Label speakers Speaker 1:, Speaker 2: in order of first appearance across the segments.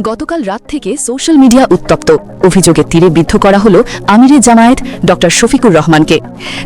Speaker 1: গতকাল রাত থেকে সোশ্যাল মিডিয়া উত্তপ্ত। অভিযোগের তীরে বিদ্ধ করা হল আমিরে জামায়াত ডক্টর শফিকুর রহমানকে।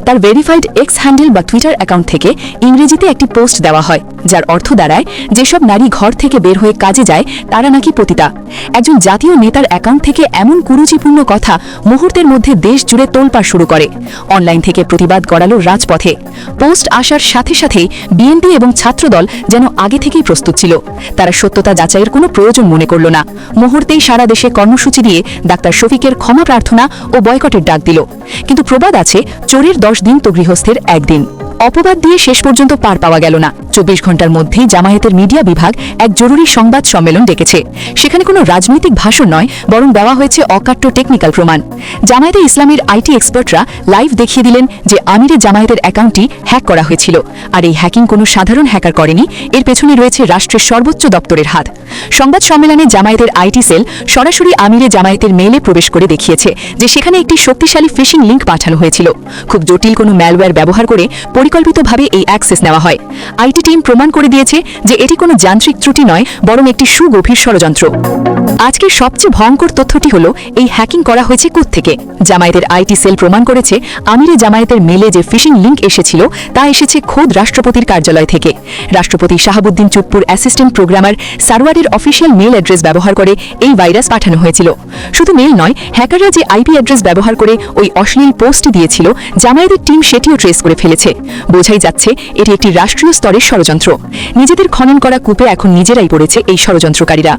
Speaker 1: তার ভেরিফাইড এক্স হ্যান্ডেল বা টুইটার অ্যাকাউন্ট থেকে ইংরেজিতে একটি পোস্ট দেওয়া হয়। যার অর্থ দাঁড়ায়, যেসব নারী ঘর থেকে বের হয়ে কাজে যায়, তারা নাকি পতিতা। একজন জাতীয় নেতার অ্যাকাউন্ট থেকে এমন কুরুচিপূর্ণ কথা মুহূর্তের মধ্যে দেশ জুড়ে তোলপাড় শুরু করে। অনলাইন থেকে প্রতিবাদ গড়ালো রাজপথে। পোস্ট আসার সাথে সাথেই বিএনপি এবং ছাত্রদল যেন আগে থেকেই প্রস্তুত ছিল। তারা সত্যতা যাচাইয়ের কোনো প্রয়োজন মনে করল না। মুহূর্তেই সারা দেশে কর্মসূচি দিয়ে ডাক্তার শফিকের ক্ষমা প্রার্থনা ও বয়কটের ডাক দিল। কিন্তু প্রবাদ আছে, চোরের দশ দিন তো গৃহস্থের একদিন। অপবাদ দিয়ে শেষ পর্যন্ত পার পাওয়া গেল না। চব্বিশ ঘণ্টার মধ্যেই জামায়াতের মিডিয়া বিভাগ এক জরুরি সংবাদ সম্মেলন ডেকেছে। সেখানে কোনো রাজনৈতিক ভাষণ নয়, বরং দেওয়া হয়েছে অকাট্য টেকনিক্যাল প্রমাণ। জামায়াতে ইসলামের আইটি এক্সপার্টরা লাইভ দেখিয়ে দিলেন যে আমিরে জামায়াতের অ্যাকাউন্টটি হ্যাক করা হয়েছিল, আর এই হ্যাকিং কোনো সাধারণ হ্যাকার করেনি, এর পেছনে রয়েছে রাষ্ট্রের সর্বোচ্চ দপ্তরের হাত। সংবাদ সম্মেলনে জামায়াতের আইটি সেল সরাসরি আমিরে জামায়াতের মেলে প্রবেশ করে দেখিয়েছে যে সেখানে একটি শক্তিশালী ফিশিং লিঙ্ক পাঠানো হয়েছিল। খুব জটিল কোনো ম্যালওয়্যার ব্যবহার করে পরিকল্পিতভাবে এই অ্যাক্সেস নেওয়া হয়। আইটি টিম প্রমাণ করে দিয়েছে যে এটি কোনো যান্ত্রিক ত্রুটি নয় বরং একটি সুগভীর ষড়যন্ত্র। আজকের সবচেয়ে ভয়ঙ্কর তথ্যটি হলো, এই হ্যাকিং করা হয়েছে থেকে জামায়াতের আইটি সেল প্রমাণ করেছে, আমিরে জামায়াতের মেলে যে ফিশিং লিঙ্ক এসেছিল, তা এসেছে খোদ রাষ্ট্রপতির কার্যালয় থেকে। রাষ্ট্রপতি শাহাবুদ্দিন চুটপুর অ্যাসিস্ট্যান্ট প্রোগ্রামার সারোয়ারের অফিসিয়াল মেল অ্যাড্রেস ব্যবহার করে এই ভাইরাস পাঠানো হয়েছিল। শুধু মেল নয়, হ্যাকাররা যে আইপি অ্যাড্রেস ব্যবহার করে ওই অশ্লীল পোস্টটি দিয়েছিল, জামায়াতের টিম সেটিও ট্রেস করে ফেলেছে। বোঝাই যাচ্ছে, এটি একটি রাষ্ট্রীয় স্তরের ষড়যন্ত্র। নিজেদের খনন করা কূপে এখন নিজেরাই পড়েছে এই ষড়যন্ত্রকারীরা।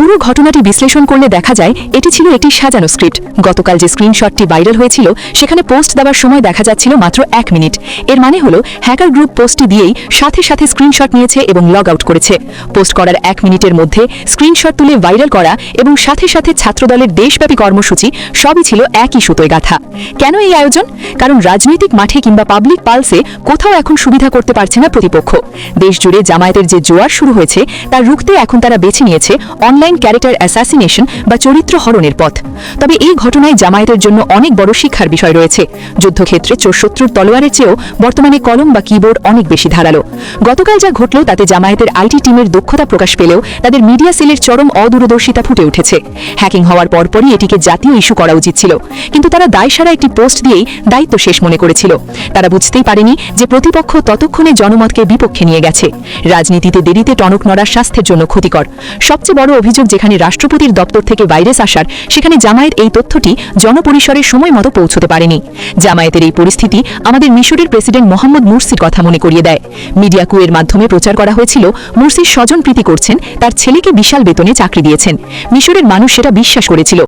Speaker 1: পুরো ঘটনাটি বিশ্লেষণ করলে দেখা যায়, এটি ছিল একটি সাজানো স্ক্রিপ্ট। গতকাল যে স্ক্রিনশটটি ভাইরাল হয়েছিল, সেখানে পোস্ট দেওয়ার সময় দেখা যাচ্ছিল মাত্র এক মিনিট। এর মানে হলো, হ্যাকার গ্রুপ পোস্টটি দিয়েই সাথে সাথে স্ক্রিনশট নিয়েছে এবং লগ আউট করেছে। পোস্ট করার এক মিনিটের মধ্যে স্ক্রিনশট তুলে ভাইরাল করা এবং সাথে সাথে ছাত্রদলের দেশব্যাপী কর্মসূচি সবই ছিল একই সুতোয় গাথা। কেন এই আয়োজন? কারণ রাজনৈতিক মাঠে কিংবা পাবলিক পালসে কোথাও এখন সুবিধা করতে পারছে না প্রতিপক্ষ। দেশ জুড়ে জামায়াতের যে জোয়ার শুরু হয়েছে, তা রুখতে এখন তারা বেছে নিয়েছে অনলাইন ক্যারেক্টার অ্যাসাসিনেশন বা চরিত্র হরণের পথ। তবে এই ঘটনায় জামায়াতের জন্য অনেক বড় শিক্ষার বিষয় রয়েছে। যুদ্ধক্ষেত্রে চোর শত্রুর তলোয়ারের চেয়েও বর্তমানে কলম বা কিবোর্ড অনেক বেশি ধারালো। গতকাল যা ঘটল তাতে জামায়াতের আইটি টিমের দক্ষতা প্রকাশ পেলেও তাদের মিডিয়া সেলের চরম অদূরদর্শিতা ফুটে উঠেছে। হ্যাকিং হওয়ার পরপরই এটিকে জাতীয় ইস্যু করা উচিত ছিল। কিন্তু তারা দায়সারা একটি পোস্ট দিয়েই দায়িত্ব শেষ মনে করেছিল। তারা বুঝতেই পারেনি যে প্রতিপক্ষ ততক্ষণে জনমতকে বিপক্ষে নিয়ে গেছে। রাজনীতিতে দেরিতে টনক নড়ার স্বাস্থ্যের জন্য ক্ষতিকর। সবচেয়ে বড় অভিযোগ যেখানে রাষ্ট্রপতির দপ্তর থেকে ভাইরাস আসার, সেখানে জামায়াত এই তথ্যটি জনপরিসরে সময় মতো পৌঁছতে পারেনি। জামায়াতের এই পরিস্থিতি আমাদের মিশরের প্রেসিডেন্ট মোহাম্মদ মুরসির কথা মনে করিয়ে দেয়। মিডিয়া কুয়ের মাধ্যমে প্রচার করা হয়েছিল, মুরসির স্বজন প্রীতি করছেন, তার ছেলেকে বিশাল বেতনে চাকরি দিয়েছেন। মিশরের মানুষ সেটা বিশ্বাস করেছিল।